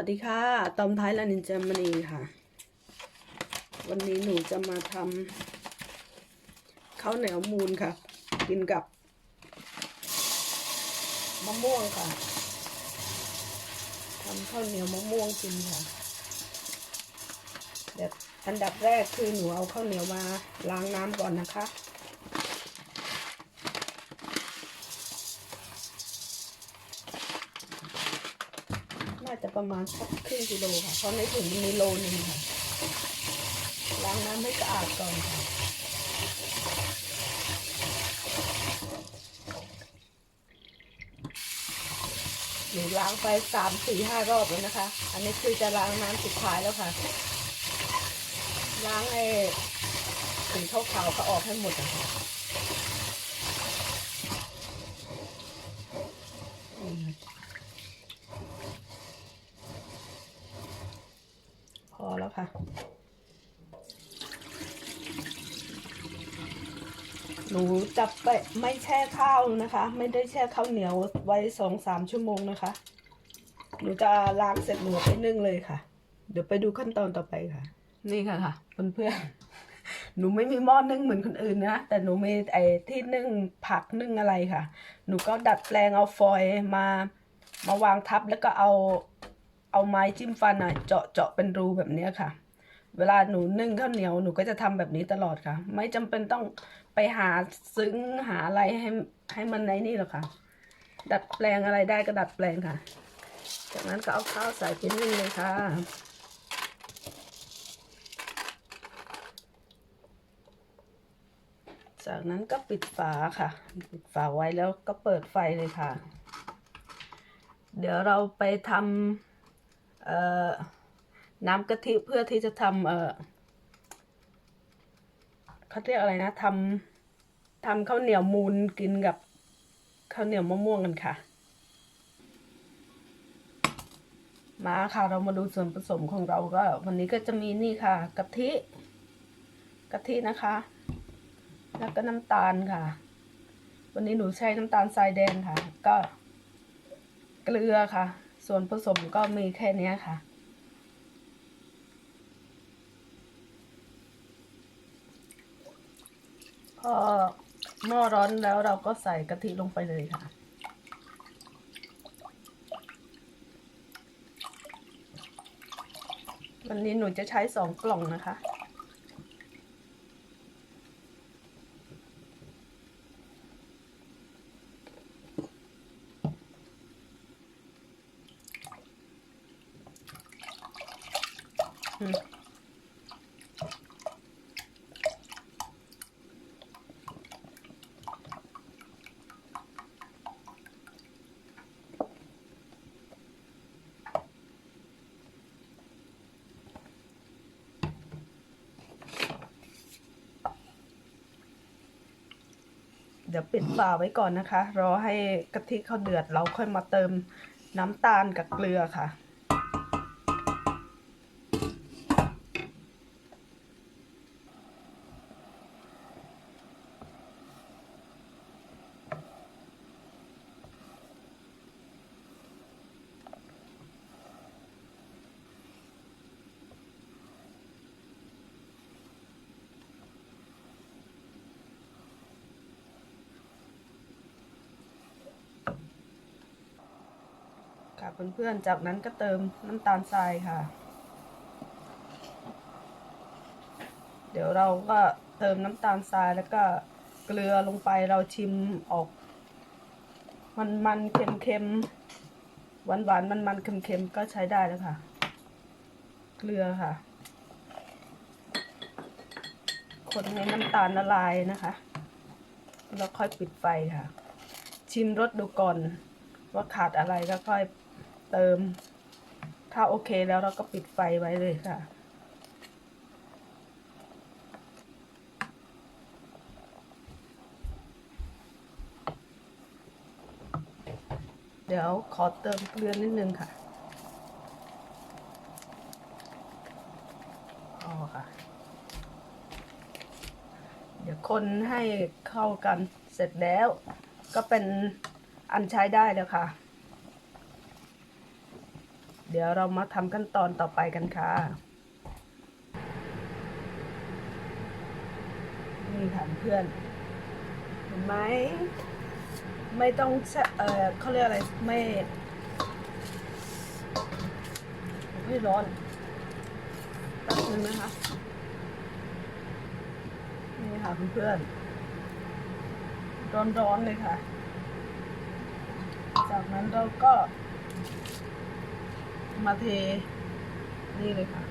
วัสดีค่ะ ตอมท้ายลานินจามณีค่ะ วันนี้หนูจะมาทำข้าวเหนียวมูนค่ะ กินกับมะม่วงค่ะทำข้าวเหนียวมะม่วงกินค่ะเดี๋ยวอันดับแรกคือหนูเอาข้าวเหนียวมาล้างน้ำก่อนนะคะ น่าจะ ประมาณสักครึ่งกิโลค่ะ เพราะในถุงมันมีโลนึงค่ะ ล้างน้ำให้สะอาดก่อนค่ะหนูล้างไปสามสี่ห้ารอบแล้วนะคะ อันนี้คือจะล้างน้ำสุดท้ายแล้วค่ะ ล้างไอ้ถึงขาวๆก็ออกให้หมดนะคะอืม พอ แล้วค่ะ หนูจะไปไม่แช่ข้าวนะคะ ไม่ได้แช่ข้าวเหนียวไว้สองสามชั่วโมงนะคะ หนูจะล้างเสร็จหนูไปนึ่งเลยค่ะ เดี๋ยวไปดูขั้นตอนต่อไปค่ะ นี่ค่ะค่ะเพื่อนๆหนูไม่มีหม้อนึ่งเหมือนคนอื่นนะ แต่หนูมีไอ้ที่นึ่งผักนึ่งอะไรค่ะ หนูก็ดัดแปลงเอาฟอยล์มามาวางทับแล้วก็เอา เอาไม้จิ้มฟันอะเจาะเจาะเป็นรูแบบเนี้ยค่ะ เวลาหนูนึ่งข้าวเหนียวหนูก็จะทำแบบนี้ตลอดค่ะ ไม่จำเป็นต้องไปหาซึ้งหาอะไรให้ให้มันในนี่หรอกค่ะ ดัดแปลงอะไรได้ก็ดัดแปลงค่ะ จากนั้นก็เอาข้าวใส่ไปนึ่งเลยค่ะจากนั้นก็ปิดฝาค่ะ ปิดฝาไว้แล้วก็เปิดไฟเลยค่ะ เดี๋ยวเราไปทำ น้ำกะทิเพื่อที่จะทำเเขาเรียกอะไรนะทำทำข้าวเหนียวมูนกินกับข้าวเหนียวมะม่วงกันค่ะ มาค่ะเรามาดูส่วนผสมของเราก็ วันนี้ก็จะมีนี่ค่ะกะทิกะทินะคะ แล้วก็น้ำตาลค่ะ วันนี้หนูใช้น้ำตาลทรายแดงค่ะ ก็เกลือค่ะ ส่วนผสมก็มีแค่นี้ค่ะ พอหม้อร้อนแล้วเราก็ใส่กะทิลงไปเลยค่ะวันนี้หนูจะใช้สองกล่องนะคะ เดี๋ยวปิดฝาไว้ก่อนนะคะ รอให้กะทิเขาเดือดเราค่อยมาเติมน้ำตาลกับเกลือค่ะ ค่ะเพื่อนๆ จากนั้นก็เติมน้ำตาลทรายค่ะ เดี๋ยวเราก็เติมน้ำตาลทรายแล้วก็เกลือลงไปเราชิมออก มันมันเค็มเค็มหวานหวานมันมันเค็มเค็มก็ใช้ได้แล้วค่ะ เกลือค่ะ คนให้น้ำตาลละลายนะคะแล้วค่อยปิดไฟค่ะ ชิมรสดูก่อนว่าขาดอะไรก็ค่อย เติม ถ้าโอเคแล้วเราก็ปิดไฟไว้เลยค่ะ เดี๋ยวขอเติมเกลือนิดนึงค่ะอ๋อค่ะ เดี๋ยวคนให้เข้ากันเสร็จแล้ว ก็เป็นอันใช้ได้แล้วค่ะ ดี๋ยวเรามาทำขั้นตอนต่อไปกันค่ะนี่ค่ะเพื่อนเห็นไหมไม่ต้องเออเขาเรียกอะไรไม่ไม่ร้อนแป๊บนึงนะคะ นี่ค่ะเพื่อนๆร้อนๆเลยค่ะ จากนั้นเราก็ มาเท นี่เลยค่ะ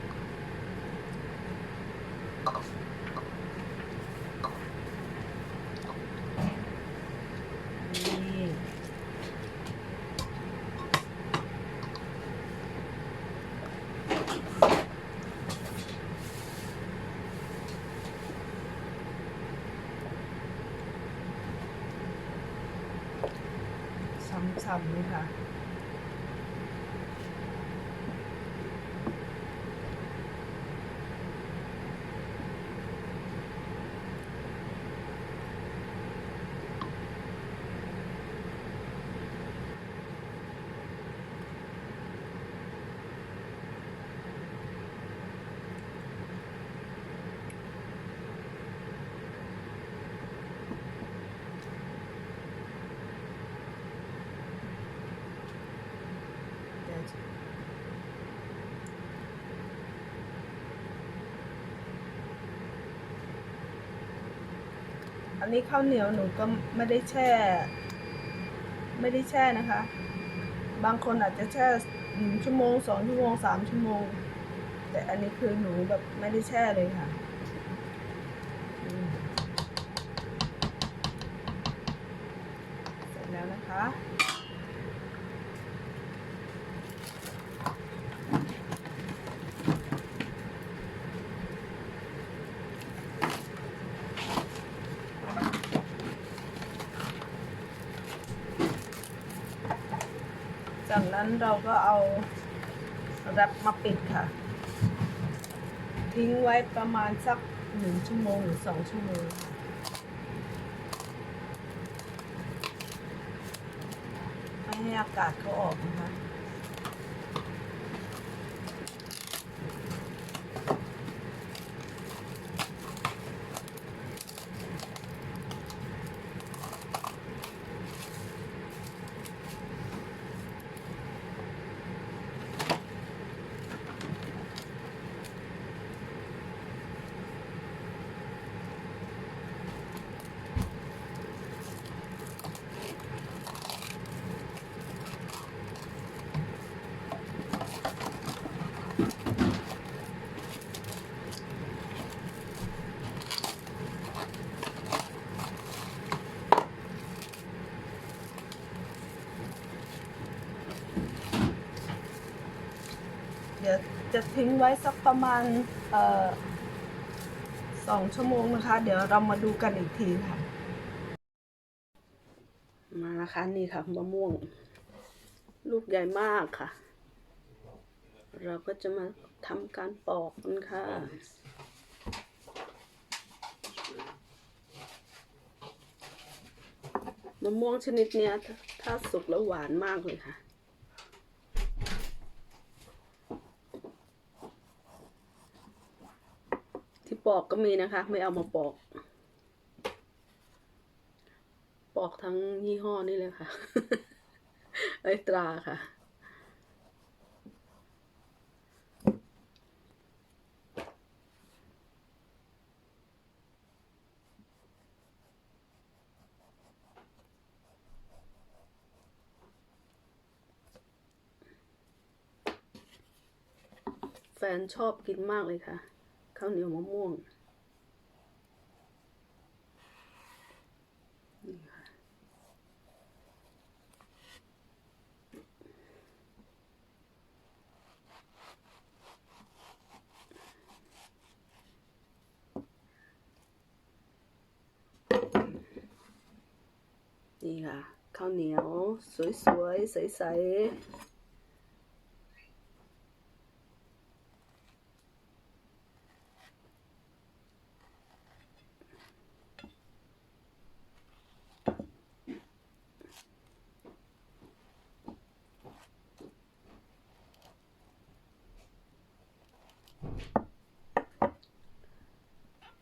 นี่ซ้ำๆเลยค่ะ อันนี้ข้าวเหนียวหนูก็ไม่ได้แช่ ไม่ได้แช่นะคะ บางคนอาจจะแช่หนึ่งชั่วโมงสองชั่วโมงสามชั่วโมง แต่อันนี้คือหนูแบบไม่ได้แช่เลยค่ะเสร็จแล้วนะคะ จากนั้นเราก็เอาแรปมาปิดค่ะ ทิ้งไว้ประมาณสักหนึ่งชั่วโมงหรือสองชั่วโมงไม่ให้อากาศเขาออกนะคะ จะทิ้งไว้สักประมาณสองชั่วโมงนะคะ เดี๋ยวเรามาดูกันอีกทีค่ะ มาแล้วค่ะนี่ค่ะมะม่วง ลูกใหญ่มากค่ะ เราก็จะมาทำการปอกกันค่ะมะม่วงชนิดเนี้ยถ้าสุกแล้วหวานมากเลยค่ะ ที่ ปอกก็มีนะคะ ไม่เอามาปอก ปอกทั้งยี่ห้อนี่เลยค่ะ ไอตราค่ะ แฟนชอบกินมากเลยค่ะ ข้าวเหนียวมะม่วงนี่ค่ะนี่ค่ะข้าวเหนียว สวยๆ ใสๆ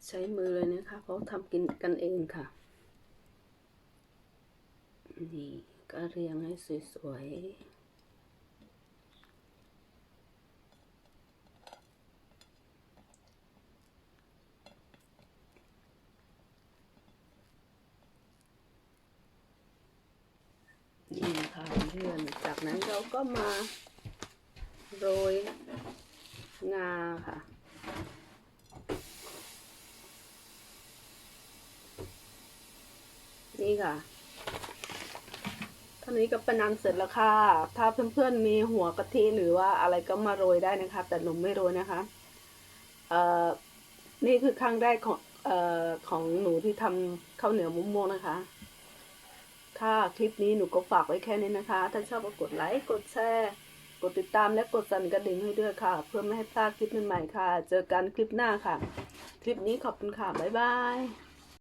ใช้มือเลยนะคะเพราะทำกินกันเองค่ะ นี่ก็เรียงให้สวยๆนี่นะคะเพื่อนจากนั้นเราก็มาโรยงาค่ะ นี่ค่ะ เท่านี้ก็เป็นอันเสร็จแล้วค่ะ ถ้าเพื่อนๆมีหัวกะทิหรือว่าอะไรก็มาโรยได้นะคะ แต่หนูไม่โรยนะคะ เอ่อ นี่คือครั้งแรกของเอ่อของหนูที่ทำข้าวเหนียวมะม่วงนะคะค่ะคลิปนี้หนูก็ฝากไว้แค่นี้นะคะ ถ้าชอบก็กดไลค์ กดแชร์ กดติดตามและกดสั่นกระดิ่งให้ด้วยค่ะ เพื่อไม่ให้พลาดคลิปใหม่ๆค่ะ เจอกันคลิปหน้าค่ะ คลิปนี้ขอบคุณค่ะ บ๊ายบาย